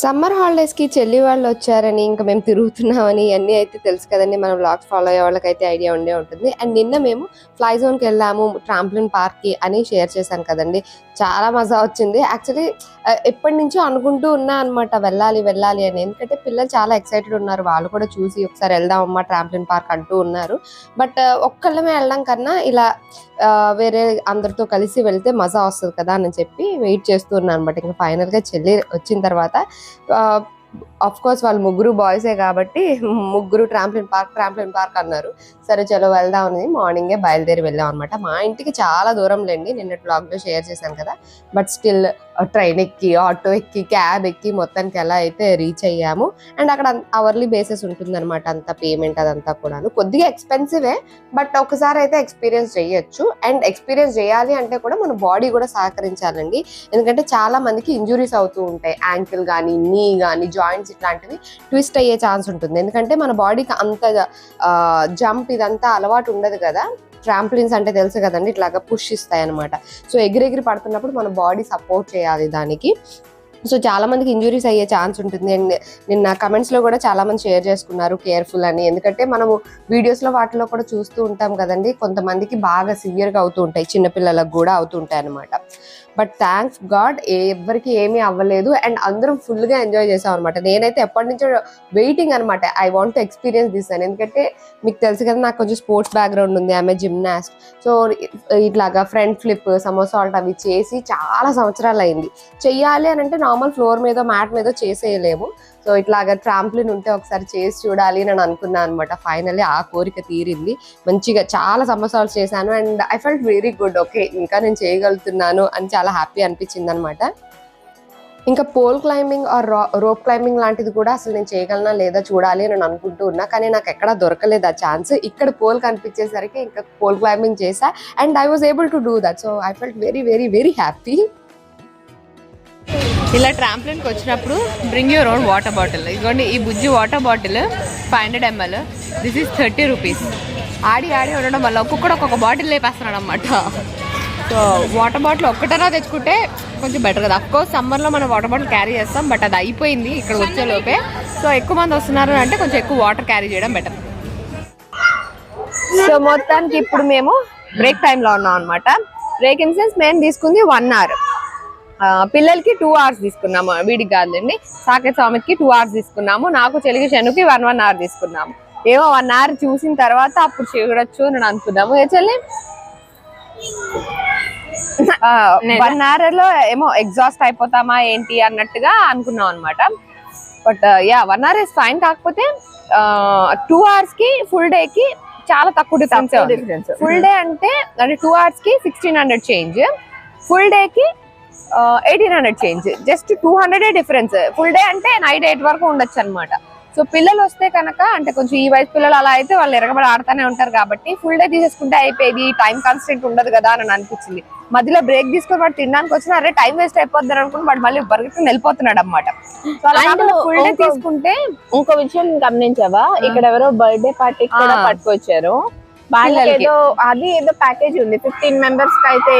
Summer హాలిడేస్కి చెల్లి వాళ్ళు వచ్చారని ఇంకా మేము తిరుగుతున్నామని అన్నీ అయితే తెలుసు కదండి. మనం బ్లాగ్స్ ఫాలో అయ్యే వాళ్ళకైతే ఐడియా ఉండే ఉంటుంది. అండ్ నిన్న మేము ఫ్లై జోన్కి వెళ్ళాము ట్రాంప్లిన్ పార్క్కి అని షేర్ చేశాను కదండి. చాలా మజా వచ్చింది. యాక్చువల్లీ ఎప్పటి నుంచో అనుకుంటూ ఉన్నా అనమాట వెళ్ళాలి వెళ్ళాలి అని. ఎందుకంటే పిల్లలు చాలా ఎక్సైటెడ్ ఉన్నారు. వాళ్ళు కూడా చూసి ఒకసారి వెళ్దామమ్మా ట్రాంప్లిన్ పార్క్ అంటూ ఉన్నారు. బట్ ఒక్కళ్ళమే వెళ్ళడం కన్నా ఇలా వేరే అందరితో కలిసి వెళ్తే మజా వస్తుంది కదా అని చెప్పి వెయిట్ చేస్తున్నాను అనమాట ఇంకా ఫైనల్గా చెల్లి వచ్చిన తర్వాత आ, అఫ్ కోర్స్ వాళ్ళు ముగ్గురు బాయ్సే కాబట్టి ముగ్గురు ట్రాంప్లిన్ పార్క్ ట్రాంప్లిన్ పార్క్ అన్నారు. సరే చలో వెళ్దాం అని మార్నింగే బయలుదేరి వెళ్ళాం అనమాట మా ఇంటికి చాలా దూరం లేండి. నిన్న బ్లాగ్లో షేర్ చేశాను కదా. బట్ స్టిల్ ట్రైన్ ఎక్కి ఆటో ఎక్కి క్యాబ్ ఎక్కి మొత్తానికి ఎలా అయితే రీచ్ అయ్యాము. అండ్ అక్కడ అవర్లీ బేసిస్ ఉంటుందన్నమాట అంత పేమెంట్ అదంతా కూడాను. కొద్దిగా ఎక్స్పెన్సివే బట్ ఒకసారి అయితే ఎక్స్పీరియన్స్ చేయొచ్చు. అండ్ ఎక్స్పీరియన్స్ చేయాలి అంటే కూడా మన బాడీ కూడా సహకరించాలండి. ఎందుకంటే చాలా మందికి ఇంజురీస్ అవుతూ ఉంటాయి. యాంకిల్ కానీ నీ కానీ జాయింట్స్ ఇట్లాంటివి ట్విస్ట్ అయ్యే ఛాన్స్ ఉంటుంది. ఎందుకంటే మన బాడీకి అంత జంప్ ఇదంతా అలవాటు ఉండదు కదా. ట్రాంప్లిన్స్ అంటే తెలుసు కదండి ఇట్లాగా పుష్ ఇస్తాయి అనమాట సో ఎగిరెగిరి పడుతున్నప్పుడు మన బాడీ సపోర్ట్ చేయాలి దానికి. సో చాలా మందికి ఇంజురీస్ అయ్యే ఛాన్స్ ఉంటుంది. అండ్ నిన్న కమెంట్స్లో కూడా చాలా మంది షేర్ చేసుకున్నారు కేర్ఫుల్ అని. ఎందుకంటే మనము వీడియోస్లో వాటిలో కూడా చూస్తూ ఉంటాం కదండి. కొంతమందికి బాగా సివియర్గా అవుతూ ఉంటాయి చిన్నపిల్లలకు కూడా అవుతూ ఉంటాయి అనమాట బట్ థ్యాంక్స్ గాడ్ ఎవరికి ఏమీ అవ్వలేదు. అండ్ అందరం ఫుల్గా ఎంజాయ్ చేసాం అనమాట నేనైతే ఎప్పటి నుంచో వెయిటింగ్ అనమాట I want to experience this అని. ఎందుకంటే మీకు తెలుసు కదా నాకు కొంచెం స్పోర్ట్స్ బ్యాక్గ్రౌండ్ ఉంది. ఆమె జిమ్నాస్ట్. సో ఇట్లాగా ఫ్రంట్ ఫ్లిప్ సమోసాల్ట్ అవి చేసి చాలా సంవత్సరాలు అయింది. చెయ్యాలి అని అంటే నార్మల్ ఫ్లోర్ మీద మ్యాట్ మీద చేసేయలేము. సో ఇట్లాగా ట్రాంప్లిన్ ఉంటే ఒకసారి చేసి చూడాలి అని అనుకున్నాను అనమాట ఫైనల్లీ ఆ కోరిక తీరింది. మంచిగా చాలా సంవత్సరాలు చేశాను. And I felt very good okay ఇంకా నేను చేయగలుగుతున్నాను అని చాలా హ్యాపీ అనిపించింది అనమాట ఇంకా pole climbing or rope climbing లాంటిది కూడా అసలు నేను చేయగలనా లేదా చూడాలి అని నేను అనుకుంటూ ఉన్నా. కానీ నాకు ఎక్కడ దొరకలేదు ఆ ఛాన్స్ ఇక్కడ పోల్ కనిపించేసరికి ఇంకా పోల్ క్లైంబింగ్ చేశా. And I was able to do that so I felt very very very happy ఇలా ట్రాంప్లిన్కి వచ్చినప్పుడు bring your own water bottle ఇదిగోండి ఈ బుజ్జి water bottle five hundred ML this is thirty rupees ఆడి ఆడి ఉండడం వల్ల ఒక్కొక్కడు ఒక్కొక్క బాటిల్ లేపేస్తున్నాడు అనమాట సో వాటర్ బాటిల్ ఒక్కటైనా తెచ్చుకుంటే కొంచెం బెటర్ కదా. అఫ్కోర్స్ సమ్మర్లో మనం వాటర్ బాటిల్ క్యారీ చేస్తాం బట్ అది అయిపోయింది ఇక్కడ వచ్చే లోపే. సో ఎక్కువ మంది వస్తున్నారు అంటే కొంచెం ఎక్కువ వాటర్ క్యారీ చేయడం బెటర్ సో మొత్తానికి ఇప్పుడు మేము బ్రేక్ టైంలో ఉన్నాం అనమాట బ్రేక్ ఇన్ సెన్స్ మేము తీసుకుంది వన్ అవర్ పిల్లలకి టూ అవర్స్ తీసుకున్నాము వీడికి కాదండి సాకెట్ స్వామికి టూ అవర్స్ తీసుకున్నాము నాకు చెలిగి శనుకి వన్ వన్ అవర్ తీసుకున్నాము. ఏమో వన్ అవర్ చూసిన తర్వాత అప్పుడు చూడొచ్చు అని అనుకున్నాము ఏ చెల్లి? వన్ అవర్లో ఏమో ఎగ్జాస్ట్ అయిపోతామా ఏంటి అన్నట్టుగా అనుకున్నాం అనమాట but ya one hour is fine కాకపోతే టూ అవర్స్కి ఫుల్ డే కి చాలా తక్కువ డిఫరెన్స్ ఫుల్ డే అంటే అంటే టూ అవర్స్కి sixteen hundred change full day కి eighteen hundred change. Just two hundred difference. Full day అంటే నైట్ ఎయిట్ వరకు ఉండొచ్చు అనమాట సో పిల్లలు వస్తే కనుక అంటే కొంచెం ఈ వయసు పిల్లలు అలా అయితే వాళ్ళు ఎరగబడి ఆడుతూనే ఉంటారు కాబట్టి ఫుల్ డే తీసేసుకుంటే అయిపోయేది టైం కాన్స్టెంట్ ఉండదు కదా అని అనిపించింది. మధ్యలో బ్రేక్ తీసుకొని వాడు తినడానికి వచ్చిన అరే టైం వేస్ట్ అయిపోద్ది అనుకుని వాడు మళ్ళీ బర్గెట్టుకుని వెళ్ళిపోతున్నాడు అనమాట ఫుల్ డే తీసుకుంటే ఇంకో విషయం గమనించావా? ఇక్కడ ఎవరో బర్త్డే పార్టీకి కూడా. పట్టుకొచ్చారు. ఏదో అది ఏదో ప్యాకేజ్ ఉంది. ఫిఫ్టీన్ మెంబర్స్కి అయితే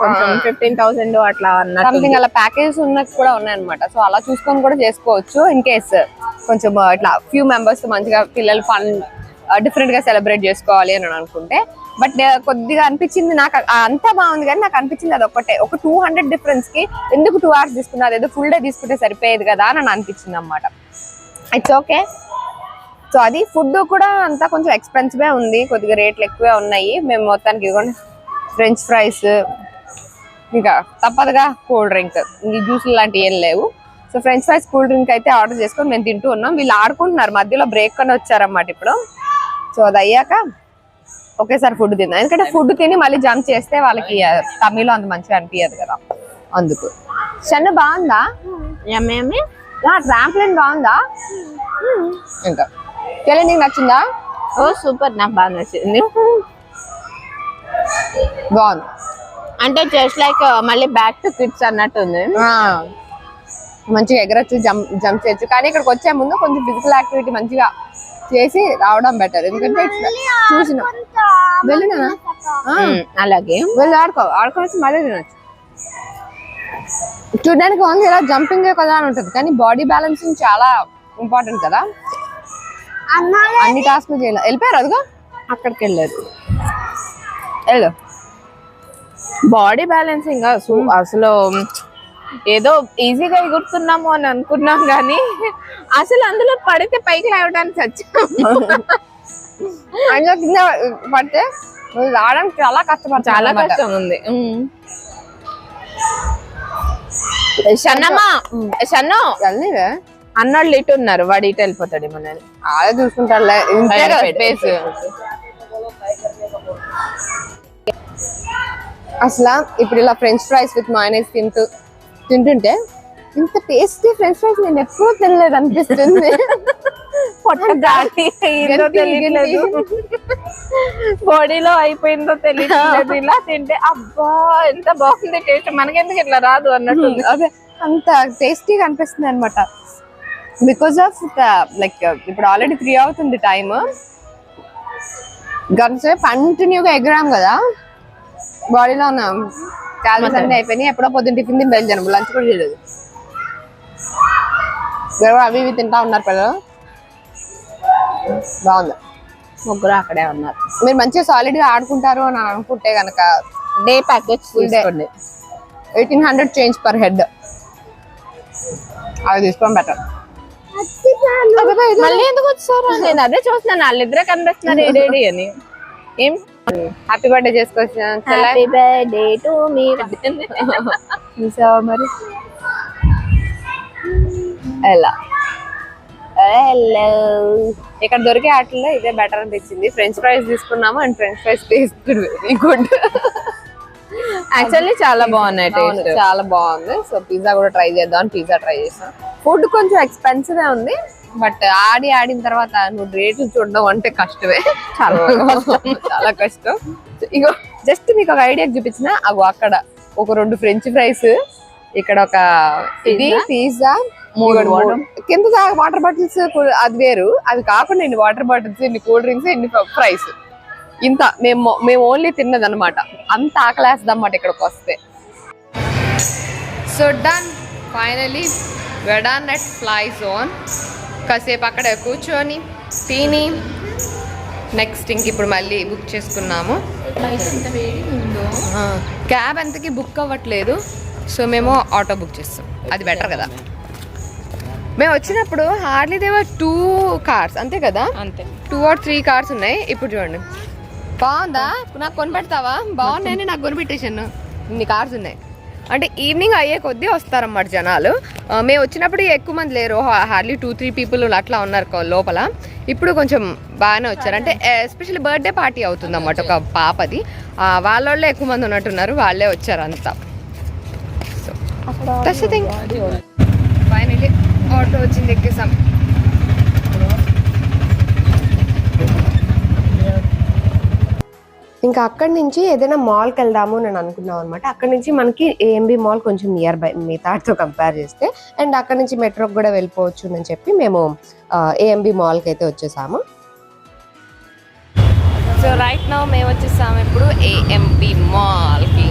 కొంచెం. ఫిఫ్టీన్ థౌసండ్ అట్లా అన్నట్టు సంథింగ్ అలా ప్యాకేజెస్ ఉన్నట్టు కూడా ఉన్నాయన్నమాట. సో అలా చూసుకొని కూడా చేసుకోవచ్చు ఇన్ కేస్ కొంచెం ఇట్లా ఫ్యూ మెంబర్స్ మంచిగా పిల్లలు ఫన్ డిఫరెంట్గా సెలబ్రేట్ చేసుకోవాలి అని అనుకుంటే. బట్ కొద్దిగా అనిపించింది నాకు అంతా బాగుంది కానీ నాకు అనిపించింది అది ఒకటే ఒక టూ హండ్రెడ్ డిఫరెన్స్కి ఎందుకు టూ అవర్స్ తీసుకున్నారు ఏదో ఫుల్ డే తీసుకుంటే సరిపోయేది కదా అని అనిపించింది అనమాట ఇట్స్ ఓకే సో అది ఫుడ్ కూడా అంతా కొంచెం ఎక్స్పెన్సివే ఉంది. కొద్దిగా రేట్లు ఎక్కువే ఉన్నాయి. మేము మొత్తానికి ఫ్రెంచ్ ఫ్రైస్ ఇంకా తప్పదుగా కూల్ డ్రింక్. ఇంక జ్యూస్లు లాంటివి ఏం లేవు. So french fries cool drink అయితే ఆర్డర్ చేసుకొని మేము తింటూ ఉన్నాం. వీళ్ళు ఆడుకుంటున్నారు. మధ్యలో బ్రేక్ అని వచ్చారన్నమాట ఇప్పుడు. సో అది అయ్యాక ఒకేసారి ఫుడ్ తిందాం. ఎందుకంటే ఫుడ్ తిని మళ్ళీ జంప్ చేస్తే వాళ్ళకి తమిళలో అంత మంచిగా అనిపించదు కదా. అందుకు. చెన్న బాగుందా. ట్రాంప్లిన్ బాగుందా? ఇంకా. చెల్లి నీకు నచ్చిందా ఓ సూపర్ నాకు బాగా నచ్చింది బాగుంది అంటే జస్ట్ లైక్ మళ్ళీ బ్యాక్ టు కిడ్స్ అన్నట్టు ఉంది. ఆ. మంచిగా ఎగరొచ్చు జంప్ జంప్ చేయొచ్చు. కానీ ఇక్కడికి వచ్చే ముందు కొంచెం ఫిజికల్ యాక్టివిటీ మంచిగా చేసి రావడం బెటర్ ఎందుకంటే చూసిన వెళ్ళినా? అలాగే. వెళ్ళి ఆడుకో ఆడుకోవచ్చు మళ్ళీ తినొచ్చు. చూడడానికి ఓన్లీ ఇలా జంపింగ్ కదా అని ఉంటుంది. కానీ బాడీ బ్యాలెన్సింగ్ చాలా ఇంపార్టెంట్ కదా. అన్ని టాస్క్లు చేయాలి. వెళ్ళిపోయారు అదిగో. అక్కడికి వెళ్ళారు వెళ్ళు బాడీ బ్యాలెన్సింగ్ అసలు ఏదో ఈజీగా ఎగురుతున్నాము అని అనుకున్నాం కానీ అసలు అందులో పడితే పైకి లేవడానికి అందులో కింద పడితే రావడానికి చాలా కష్టపడతావు చాలా. కష్టం ఉంది. ఉమ్. షన్నమ్మా షన్ను. వెళ్ళనివే అన్నోళ్ళు ఇటు ఉన్నారు వాడు ఇటు వెళ్ళిపోతాడు చూసుకుంటాడులే ఇంతే కదా స్పేస్ అసలు ఇప్పుడు ఇలా ఫ్రెంచ్ ఫ్రైస్ విత్ మైనస్ తింటూ తింటుంటే ఇంత టేస్టీ ఫ్రెంచ్ ఫ్రైస్ నేను ఎప్పుడూ తినలేదు అనిపిస్తుంది. బాడీలో అయిపోయిందో తెలియదు ఇలా తింటే అబ్బా ఎంత బాగుంది టేస్ట్ మనకెందుకు ఇట్లా రాదు అన్నట్టు. అదే అంత టేస్టీగా అనిపిస్తుంది అనమాట బికాస్ ఆఫ్ లైక్ ఇప్పుడు ఆల్రెడీ త్రీ అవుతుంది టైమ్ గంటసే కంటిన్యూగా ఎగరాం కదా. బాడీలో ఉన్న. క్యాలరీస్ అన్ని అయిపోయినాయి. ఎప్పుడో పొద్దున్న టిఫిన్ తిని బయలుదేరాము లంచ్ కూడా చేయలేదు. అవి ఇవి తింటా ఉన్నారు పిల్లలు. బాగుంది. ముగ్గురు అక్కడే ఉన్నారు. మీరు మంచిగా సాలిడ్గా ఆడుకుంటారు అని అనుకుంటే గనక డే ప్యాకేజ్ day. తీసుకోండి. Eighteen hundred change per head అవి తీసుకోవడం బెటర్ మళ్ళీ ఎందుకు వచ్చారు? నేను అదే చూస్తున్నాను. వాళ్ళిద్దరే కనిపిస్తున్నారు ఏడేడి అని. ఏం? హ్యాపీ బర్త్డే చేసుకోవచ్చు? హ్యాపీ బర్త్డే టు మీ చూసావా మరి? ఎలా? హలో ఇక్కడ దొరికే ఆటల్లో ఇదే బెటర్ అనిపించింది. ఫ్రెంచ్ ఫ్రైస్ తీసుకున్నాము and french fries taste good actually చాలా బాగున్నాయి టేస్ట్ చాలా బాగుంది. సో పిజ్జా కూడా ట్రై చేద్దాం పిజ్జా ట్రై చేసాం. ఫుడ్ కొంచెం ఎక్స్పెన్సివ్ ఉంది బట్ ఆడి ఆడిన తర్వాత నువ్వు రేట్లు చూడడం అంటే కష్టమే. చాలా చాలా కష్టం. ఇగో జస్ట్ మీకు ఒక ఐడియా చూపించిన అగో అక్కడ ఒక రెండు ఫ్రెంచ్ ఫ్రైస్ ఇక్కడ ఒక ఇది పిజ్జా కింద వాటర్ బాటిల్స్ అది వేరు. అది కాకుండా ఇన్ని వాటర్ బాటిల్స్ ఇన్ని కూల్ డ్రింక్స్ ఇన్ని ఫ్రైస్. ఇంత మేము మేము ఓన్లీ తిన్నది అనమాట అంత ఆకలేస్తుంది అన్నమాట ఇక్కడికి వస్తే. సో డన్ ఫైనలీ వెడాన్ నెట్ ఫ్లై జోన్ కాసేపు అక్కడ కూర్చొని తిని నెక్స్ట్ ఇంక ఇప్పుడు మళ్ళీ బుక్ చేసుకున్నాము. క్యాబ్ ఎంతకి బుక్ అవ్వట్లేదు. సో మేము ఆటో బుక్ చేస్తాం. అది బెటర్ కదా. మేము వచ్చినప్పుడు హార్డ్లీ దేవర్ టూ కార్స్ అంతే కదా? అంతే. టూ ఆర్ త్రీ కార్స్ ఉన్నాయి. ఇప్పుడు చూడండి. బాగుందా? నాకు కొనిపెడతావా? బాగున్నాయని నాకు కొనిపెట్టేసాను ఇన్ని కార్స్ ఉన్నాయి. అంటే ఈవినింగ్ అయ్యే కొద్దీ వస్తారన్నమాట జనాలు. మేము వచ్చినప్పుడు ఎక్కువ మంది లేరు. హార్డ్లీ టూ త్రీ పీపుల్ అట్లా ఉన్నారు లోపల. ఇప్పుడు కొంచెం బాగానే వచ్చారు. అంటే ఎస్పెషల్లీ బర్త్డే పార్టీ అవుతుంది అన్నమాట ఒక పాపది. వాళ్ళ వాళ్ళే ఎక్కువ మంది ఉన్నట్టున్నారు. వాళ్ళే వచ్చారు అంతా సో థింగ్ ఫైనలీ ఆటో వచ్చింది ఎక్కేసాం. ఇంకా అక్కడి నుంచి ఏదైనా మాల్కి వెళ్దాము అని అనుకున్నాం అనమాట అక్కడి నుంచి మనకి ఏఎంబి మాల్ కొంచెం నియర్ బై మిగతాతో కంపేర్ చేస్తే అండ్ అక్కడి నుంచి మెట్రోకి కూడా వెళ్ళిపోవచ్చు అని చెప్పి మేము ఏఎంబి మాల్కి అయితే వచ్చేసాము. సో రైట్ నౌ మేము వచ్చేసాము ఇప్పుడు ఏఎంబి మాల్కి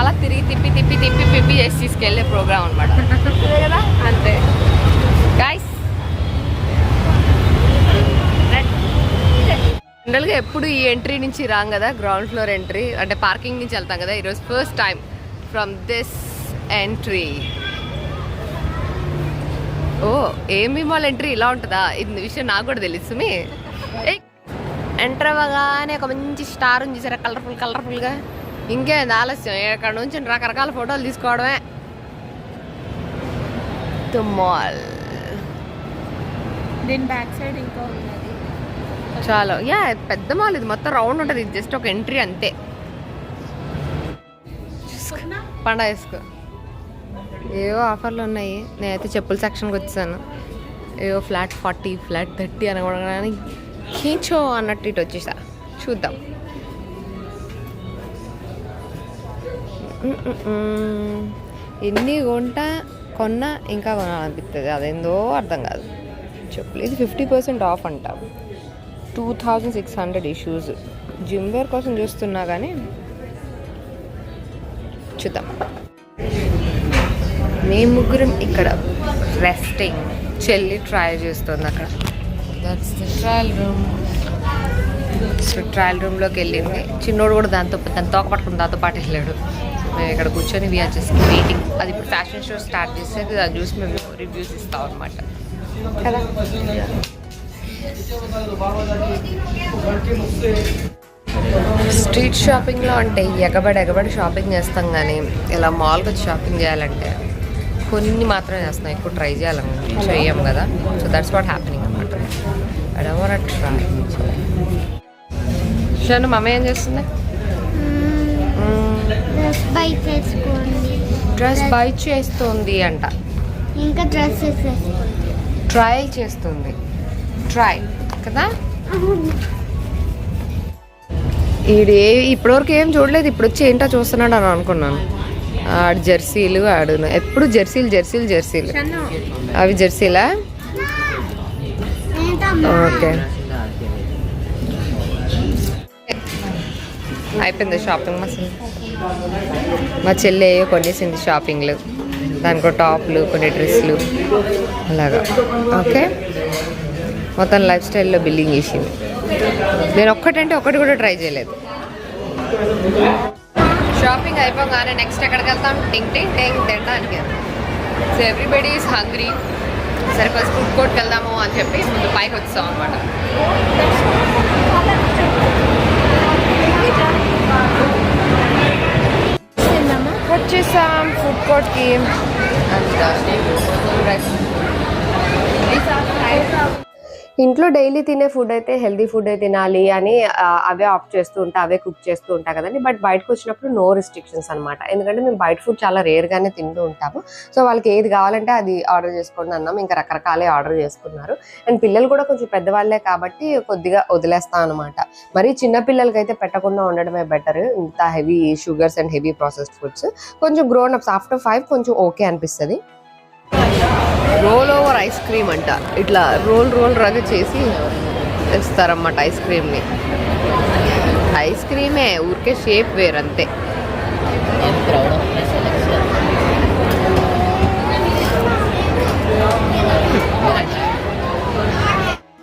అలా తిరిగి తిప్పి తిప్పి తిప్పి తిప్పి చేసి తీసుకెళ్ళే ప్రోగ్రామ్ అనమాట కదా? అంతే. జనరల్గా ఎప్పుడు ఈ ఎంట్రీ నుంచి రాం కదా? గ్రౌండ్ ఫ్లోర్ ఎంట్రీ అంటే పార్కింగ్ నుంచి వెళ్తాం కదా? ఈరోజు first time from this entry. ఓ ఏమి మాల్ ఎంట్రీ ఇలా ఉంటుందా? ఇది విషయం నాకు కూడా తెలుసు మీ ఎంటర్ అవ్వగానే ఒక మంచి స్టార్ ఉంది చూసారా? కలర్ఫుల్ కలర్ఫుల్గా ఇంకేంది ఆలస్యం. ఇక్కడ నుంచి రకరకాల ఫోటోలు తీసుకోవడమే. The mall. దీని బ్యాక్ సైడ్ ఇంకా చాలా. యా పెద్ద మాల్ ఇది. మొత్తం రౌండ్ ఉంటుంది. ఇది జస్ట్ ఒక ఎంట్రీ అంతే. పండ వేసుకో ఏవో ఆఫర్లు ఉన్నాయి. నేనైతే చెప్పుల సెక్షన్కి వచ్చాను. ఏవో ఫ్లాట్ ఫార్టీ ఫ్లాట్ థర్టీ అనగానే కీచో అన్నట్టు ఇటు వచ్చేసా. చూద్దాం. ఎన్ని కొంట కొన్నా ఇంకా కొనాలనిపిస్తుంది అదేందో అర్థం కాదు. చెప్పులు. ఇది ఫిఫ్టీ పర్సెంట్ ఆఫ్ అంటాము టూ థౌజండ్ సిక్స్ హండ్రెడ్ ఈ షూస్ జిమ్ వేర్ కోసం చూస్తున్నా కానీ చూద్దాం. మేము ముగ్గురం ఇక్కడ రెస్టింగ్ చెల్లి ట్రయల్ చేస్తుంది అక్కడ. That's the trial room so trial రూమ్లోకి వెళ్ళింది. చిన్నోడు కూడా దాంతో దాన్ని తోక పట్టుకుని దాంతో పాటు వెళ్ళాడు. మేము ఇక్కడ కూర్చొని వీఆర్ జస్ట్ వెయిటింగ్ అది ఇప్పుడు ఫ్యాషన్ షో స్టార్ట్ చేసేది దాన్ని చూసి మేము రివ్యూస్ ఇస్తాం అనమాట కదా? స్ట్రీట్ షాపింగ్లో అంటే ఎగబడి ఎగబడి షాపింగ్ చేస్తాం కానీ ఇలా మాల్కి వచ్చి షాపింగ్ చేయాలంటే కొన్ని మాత్రమే చేస్తాం ఎక్కువ ట్రై చేయాలని చెయ్యం కదా. సో దట్స్ వాట్ హ్యాపెనింగ్ అనమాట అడవర ట్రై షను మమ్మ ఏం చేస్తుంది? డ్రెస్ బై డ్రెస్ చేస్తుంది అంట. ఇంకా డ్రెస్సెస్ వేసుకోండి ట్రై చేస్తుంది. ట్రై కదా? ఈడు ఏ ఇప్పటివరకు ఏం చూడలేదు. ఇప్పుడు వచ్చి ఏంటో చూస్తున్నాడు అని అనుకున్నాను. ఆడు జెర్సీలు ఆడు ఎప్పుడు జెర్సీలు జెర్సీలు జెర్సీలు. అవి జెర్సీలా? ఓకే. అయిపోయింది షాపింగ్ మా మా చెల్లి కొనేసింది షాపింగ్లు. దానికి టాప్లు కొన్ని డ్రెస్సులు. అలాగా. ఓకే. మొత్తం లైఫ్ స్టైల్లో బిల్డింగ్ చేసింది. నేను ఒక్కటంటే ఒకటి కూడా ట్రై చేయలేదు. షాపింగ్ అయిపోగానే నెక్స్ట్ ఎక్కడికి వెళ్తాం? టింగ్ టింగ్ టింగ్ తినడానికి సో ఎవ్రీబడి ఈస్ హంగ్రీ సరే ఫస్ట్ ఫుడ్ కోర్ట్కి వెళ్దాము అని చెప్పి ముందు పైకి వచ్చాం అనమాట వచ్చేసాం. ఫుడ్ కోర్ట్కి ఇంట్లో డైలీ తినే ఫుడ్ అయితే హెల్దీ ఫుడ్ తినాలి అని అవే ఆప్ట్ చేస్తూ ఉంటా అవే కుక్ చేస్తూ ఉంటా కదండి. బట్ బయటకు వచ్చినప్పుడు నో రిస్ట్రిక్షన్స్ అన్నమాట. ఎందుకంటే మేము బయట ఫుడ్ చాలా రేర్గానే తింటూ ఉంటాము. సో వాళ్ళకి ఏది కావాలంటే అది ఆర్డర్ చేసుకోండి అన్నాం. ఇంకా రకరకాలే ఆర్డర్ చేసుకున్నారు. అండ్ పిల్లలు కూడా కొంచెం పెద్దవాళ్ళే కాబట్టి కొద్దిగా వదిలేస్తాం అనమాట మరి చిన్న పిల్లలకి అయితే పెట్టకుండా ఉండడమే బెటర్ ఇంత heavy sugars and heavy processed foods కొంచెం గ్రోన్ అప్స్ ఆఫ్టర్ ఫైవ్ కొంచెం ఓకే అనిపిస్తుంది. రోల్ ఓవర్ ఐస్ క్రీమ్ అంట. ఇట్లా రోల్ రోల్ రగ చేసి ఇస్తారన్నమాట ఐస్ క్రీమ్ని. ఐస్ క్రీమే ఊరికే షేప్ వేరంతే.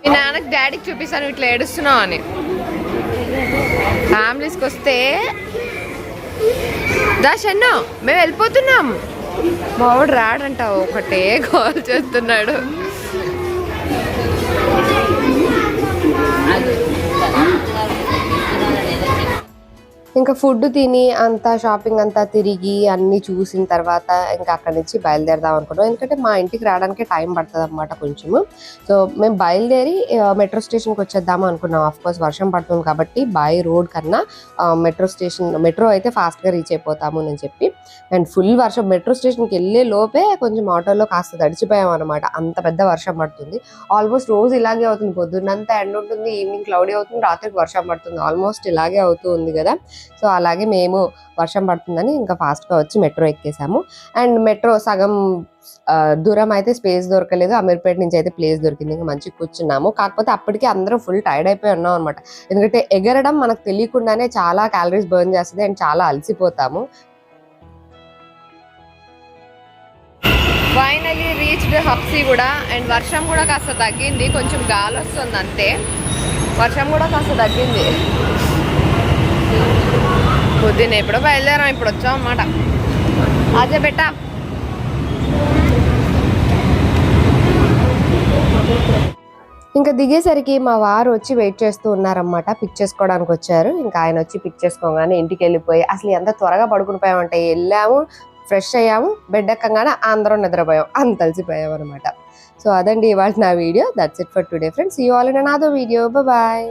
మీ నాన్నకి డాడీకి చూపిస్తాను ఇట్లా ఏడుస్తున్నావు అని. ఫ్యామిలీస్కి వస్తే దాషన్నో మేము వెళ్ళిపోతున్నాం. మావాడు రాడంట ఒకటే కాల్ చేస్తున్నాడు. ఇంకా ఫుడ్ తిని అంతా షాపింగ్ అంతా తిరిగి అన్ని చూసిన తర్వాత ఇంకా అక్కడి నుంచి బయలుదేరదాం అనుకున్నాం ఎందుకంటే మా ఇంటికి రావడానికి టైం పడుతుంది అనమాట కొంచెము. సో మేము బయలుదేరి మెట్రో స్టేషన్కి వచ్చేద్దాము అనుకున్నాం. ఆఫ్ కోర్స్ వర్షం పడుతుంది కాబట్టి బై రోడ్ కన్నా మెట్రో స్టేషన్ మెట్రో అయితే ఫాస్ట్గా రీచ్ అయిపోతాము అని చెప్పి. అండ్ ఫుల్ వర్షం మెట్రో స్టేషన్కి వెళ్ళే లోపే కొంచెం ఆటోలో కాస్త తడిచిపోయాం అనమాట అంత పెద్ద వర్షం పడుతుంది. ఆల్మోస్ట్ రోజు ఇలాగే అవుతుంది. పొద్దున్నంతా ఎండ్ ఉంటుంది ఈవినింగ్ క్లౌడీ అవుతుంది రాత్రికి వర్షం పడుతుంది. ఆల్మోస్ట్ ఇలాగే అవుతూ ఉంది కదా. సో అలాగే మేము వర్షం పడుతుందని ఇంకా ఫాస్ట్గా వచ్చి మెట్రో ఎక్కేసాము. అండ్ మెట్రో సగం దూరం అయితే స్పేస్ దొరకలేదు. అమీర్పేట నుంచి అయితే ప్లేస్ దొరికింది. ఇంకా మంచి కూర్చున్నాము. కాకపోతే అప్పటికి అందరం ఫుల్ టైర్డ్ అయిపోయి ఉన్నాం అనమాట ఎందుకంటే ఎగరడం మనకు తెలియకుండానే చాలా క్యాలరీస్ బర్న్ చేస్తుంది అండ్ చాలా అలసిపోతాము. ఫైనలీ రీచ్డ్ హబ్సీ కూడా. అండ్ వర్షం కూడా కాస్త తగ్గింది. కొంచెం గాలి వస్తుంది అంతే వర్షం కూడా కాస్త తగ్గింది. పొద్దున్న ఎప్పుడో బయలుదేరాం ఇప్పుడు వచ్చాం అన్నమాట. అదే బెట్టా. ఇంకా దిగేసరికి మా వారు వచ్చి వెయిట్ చేస్తూ ఉన్నారన్నమాట. పిక్ చేసుకోవడానికి వచ్చారు. ఇంకా ఆయన వచ్చి పిక్ చేసుకోగానే ఇంటికి వెళ్ళిపోయి అసలు ఎంత త్వరగా పడుకుని పోయామంటే వెళ్ళాము ఫ్రెష్ అయ్యాము బెడ్ ఎక్కగానే అందరం నిద్రపోయాం. అంత కలిసిపోయాం అనమాట సో అదండి ఇవాళ నా video. That's it for today friends you all in another video bye